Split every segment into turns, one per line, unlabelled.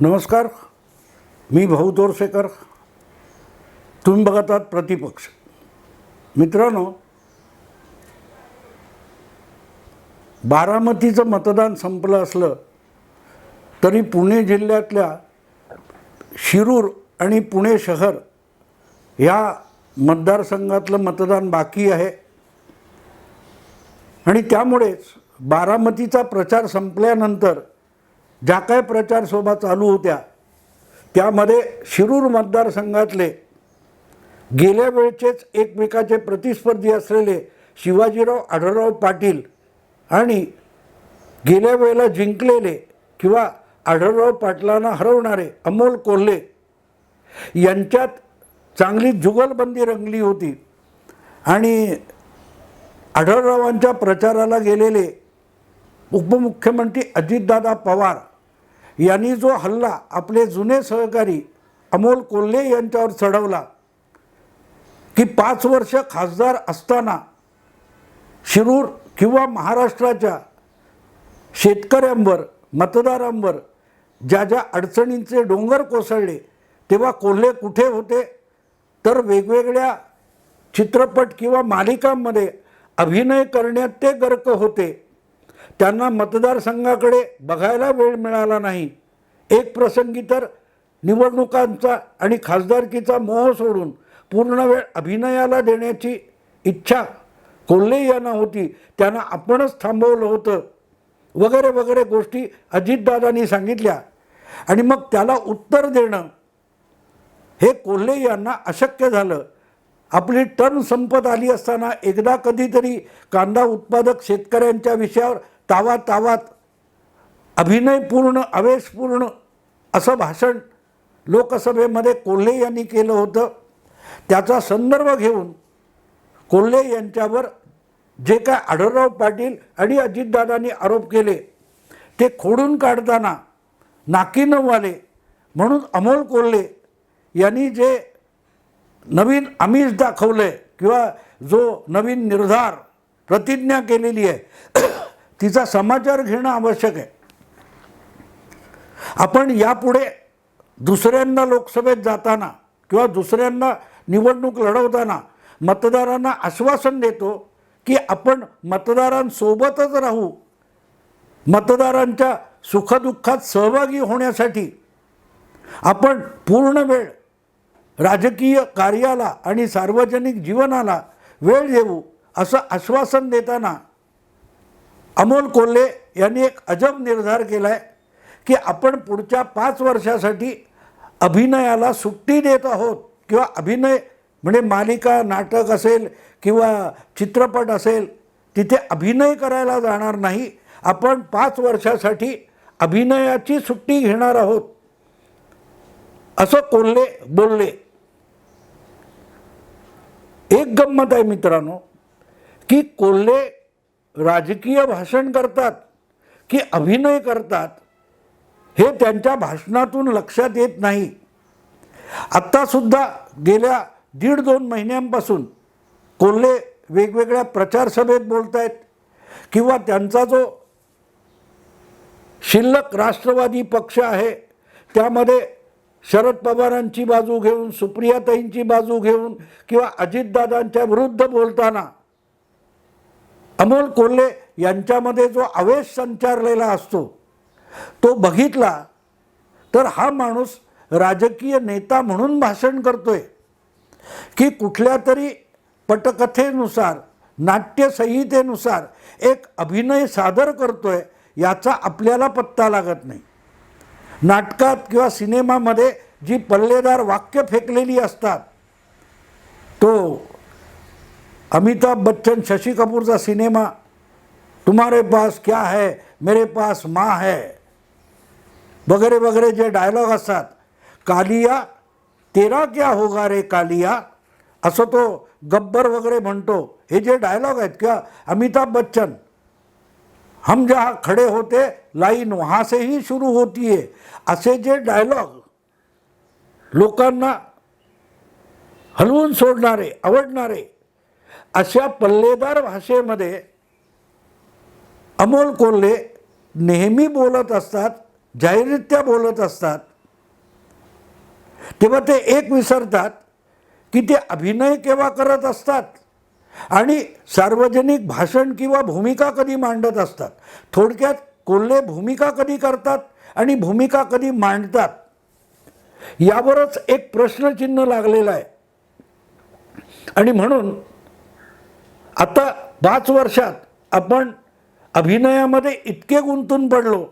नमस्कार मी भाऊ तोरसेकर तुम्ही बघत आहात प्रतिपक्ष. मित्रांनो बारामतीचं मतदान संपलं असलं तरी पुणे जिल्ह्यातल्या शिरूर आणि पुणे शहर ह्या मतदारसंघातलं मतदान बाकी आहे. आणि त्यामुळेच बारामतीचा प्रचार संपल्यानंतर ज्या काय प्रचारसभा चालू होत्या त्यामध्ये शिरूर मतदारसंघातले गेल्या वेळचेच एकमेकाचे प्रतिस्पर्धी असलेले शिवाजीराव आढळराव पाटील आणि गेल्या वेळेला जिंकलेले किंवा आढळराव पाटलांना हरवणारे अमोल कोल्हे यांच्यात चांगली जुगलबंदी रंगली होती. आणि आढळरावांच्या प्रचाराला गेलेले उपमुख्यमंत्री अजितदादा पवार यांनी जो हल्ला आपले जुने सहकारी अमोल कोल्हे यांच्यावर चढवला की पाच वर्ष खासदार असताना शिरूर किंवा महाराष्ट्राच्या शेतकऱ्यांवर मतदारांवर ज्या ज्या अडचणींचे डोंगर कोसळले तेव्हा कोल्हे कुठे होते? तर वेगवेगळ्या चित्रपट किंवा मालिकांमध्ये अभिनय करण्यात ते गर्क होते. त्यांना मतदारसंघाकडे बघायला वेळ मिळाला नाही. एक प्रसंगी तर निवडणुकांचा आणि खासदारकीचा मोह सोडून पूर्ण वेळ अभिनयाला देण्याची इच्छा कोल्हे यांना होती. त्यांना आपणच थांबवलं होतं. वगैरे वगैरे गोष्टी अजितदादांनी सांगितल्या. आणि मग त्याला उत्तर देणं हे कोल्हे यांना अशक्य झालं. आपली टर्न संपत आली असताना एकदा कधीतरी कांदा उत्पादक शेतकऱ्यांच्या विषयावर तावा तावात अभिनयपूर्ण आवेशपूर्ण असं भाषण लोकसभेमध्ये कोल्हे यांनी केलं होतं. त्याचा संदर्भ घेऊन कोल्हे यांच्यावर जे काय आढळराव पाटील आणि अजितदादांनी आरोप केले ते खोडून काढताना नाकी नवाले म्हणून अमोल कोल्हे यांनी जे नवीन आमिष दाखवलं आहे किंवा जो नवीन निर्धार प्रतिज्ञा केलेली आहे तिचा समाचार घेणं आवश्यक आहे. आपण यापुढे दुसऱ्यांदा लोकसभेत जाताना किंवा दुसऱ्यांना निवडणूक लढवताना मतदारांना आश्वासन देतो की आपण मतदारांसोबतच राहू. मतदारांच्या सुखदुःखात सहभागी होण्यासाठी आपण पूर्ण वेळ राजकीय कार्याला आणि सार्वजनिक जीवनाला वेळ देऊ असं आश्वासन देताना अमोल कोल्हे यांनी एक अजब निर्धार केला आहे की आपण पुढच्या पाच वर्षासाठी अभिनयाला सुट्टी देत आहोत किंवा अभिनय म्हणजे मालिका नाटक असेल किंवा चित्रपट असेल तिथे अभिनय करायला जाणार नाही. आपण पाच वर्षासाठी अभिनयाची सुट्टी घेणार आहोत. असं कोल्हे बोलले. एक गंमत आहे मित्रांनो की कोल्हे राजकीय भाषण करतात की अभिनय करतात हे त्यांच्या भाषणातून लक्षात येत नाही. आत्तासुद्धा गेल्या दीड दोन महिन्यांपासून कोल्हे वेगवेगळ्या प्रचारसभेत बोलत आहेत किंवा त्यांचा जो शिल्लक राष्ट्रवादी पक्ष आहे त्यामध्ये शरद पवारांची बाजू घेऊन सुप्रियाताईंची बाजू घेऊन किंवा अजितदादांच्या विरुद्ध बोलताना अमोल कोल्हे यांच्यामध्ये जो आवेश संचारलेला असतो तो बघितला तर हा माणूस राजकीय नेता म्हणून भाषण करतोय की कुठल्या तरी पटकथेनुसार नाट्यसंहितेनुसार एक अभिनय सादर करतोय याचा आपल्याला पत्ता लागत नाही. नाटकात किंवा सिनेमामध्ये जी पल्लेदार वाक्य फेकलेली असतात तो अमिताभ बच्चन शशी कपूरचा सिनेमा तुम्हारे पास क्या है? मेरे पास माँ है। वगैरे वगैरे जे डायलॉग असतात. कालिया तेरा क्या होगा रे कालिया? असं तो गब्बर वगैरे म्हणतो. हे जे डायलॉग आहेत किंवा अमिताभ बच्चन. हम जहा खडे होते लाईन वहाँ से ही सुरू होती है. असे जे डायलॉग लोकांना हलवून सोडणारे आवडणारे अशा पल्लेदार भाषेमध्ये अमोल कोल्हे नेहमी बोलत असतात जाहीररित्या बोलत असतात. तेव्हा ते एक विसरतात की ते अभिनय केव्हा करत असतात आणि सार्वजनिक भाषण किंवा भूमिका कधी मांडत असतात. थोडक्यात कोल्हे भूमिका कधी करतात आणि भूमिका कधी मांडतात यावरच एक प्रश्नचिन्ह लागलेलं आहे. आणि म्हणून आता पाच वर्षात आपण अभिनयामध्ये इतके गुंतून पडलो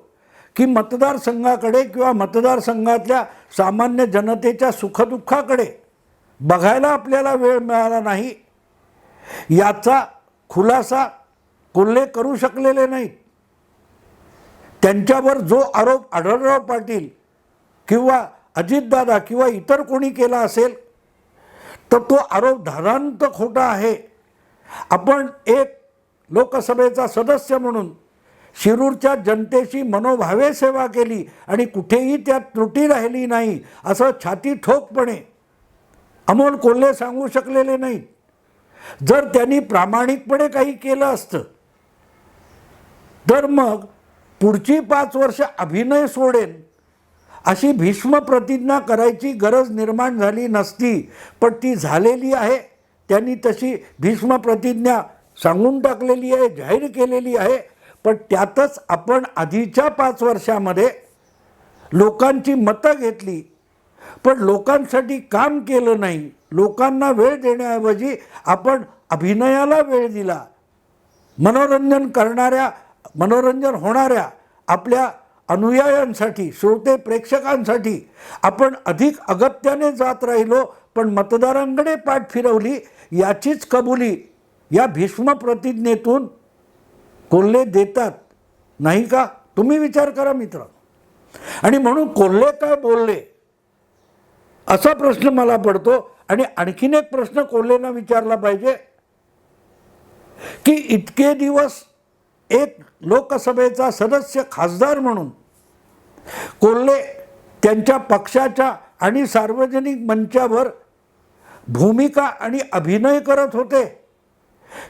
की मतदारसंघाकडे किंवा मतदारसंघातल्या सामान्य जनतेच्या सुखदुःखाकडे बघायला आपल्याला वेळ मिळाला नाही. याचा खुलासा कोल्हे करू शकलेले नाहीत. त्यांच्यावर जो आरोप आढळराव पाटील किंवा अजितदादा किंवा इतर कोणी केला असेल तर तो आरोप धारांत खोटा आहे. आपण एक लोकसभेचा सदस्य म्हणून शिरूरच्या जनतेची मनोभावे सेवा केली आणि कुठेही त्यात त्रुटी राहिली नाही असं छाती ठोकपणे अमोल कोल्हे सांगू शकलेले नाहीत जर त्यांनी प्रामाणिकपणे काही केलं असतं तर मग पुढची पाच वर्ष अभिनय सोडेन अशी भीष्म प्रतिज्ञा करायची गरज निर्माण झाली नसती पण ती झालेली आहे. त्यांनी तशी भीष्म प्रतिज्ञा सांगून टाकलेली आहे जाहीर केलेली आहे. पण त्यातच आपण आधीच्या पाच वर्षामध्ये लोकांची मतं घेतली. पण लोकांसाठी काम केलं नाही. लोकांना वेळ देण्याऐवजी आपण अभिनयाला वेळ दिला. मनोरंजन करणाऱ्या मनोरंजन होणाऱ्या आपल्या अनुयायांसाठी श्रोते प्रेक्षकांसाठी आपण अधिक अगत्याने जात राहिलो पण मतदारांकडे पाठ फिरवली याचीच कबुली या भीष्म प्रतिज्ञेतून कोल्हे देतात. नाही का? तुम्ही विचार करा मित्र. आणि म्हणून कोल्हे काय बोलले? असा प्रश्न मला पडतो. आणि आणखीन एक प्रश्न कोल्हेंना विचारला पाहिजे. की इतके दिवस एक लोकसभेचा सदस्य खासदार म्हणून कोल्हे त्यांच्या पक्षाच्या आणि सार्वजनिक मंचावर भूमिका आणि अभिनय करत होते.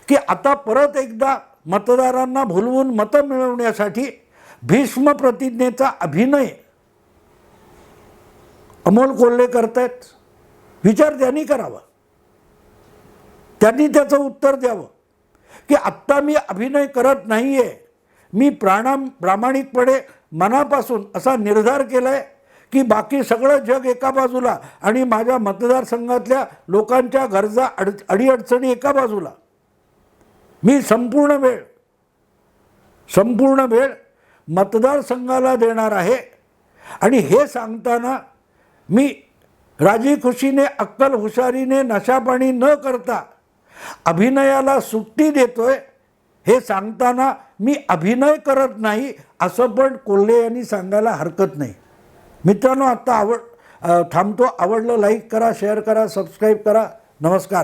की आता परत एकदा मतदारांना भुलवून मतं मिळवण्यासाठी भीष्म प्रतिज्ञेचा अभिनय अमोल कोल्हे करतायत. विचार त्यांनी करावा. त्यांनी त्याचं उत्तर द्यावं. की आत्ता मी अभिनय करत नाही आहे मी प्राणा प्रामाणिकपणे मनापासून असा निर्धार केला आहे की बाकी सगळं जग एका बाजूला आणि माझ्या मतदारसंघातल्या लोकांच्या गरजा अड अडीअडचणी एका बाजूला. मी संपूर्ण वेळ संपूर्ण वेळ मतदारसंघाला देणार आहे. आणि हे सांगताना मी राजी खुशीने अक्कल हुशारीने नशापाणी न करता अभिनयाला सुट्टी देतोय हे सांगताना मी अभिनय करत नाही असं पण कोल्हे यांनी सांगायला हरकत नाही. मित्रांनो आत्ता आवड थांबतो. आवडलं लाईक करा शेअर करा सबस्क्राईब करा. नमस्कार.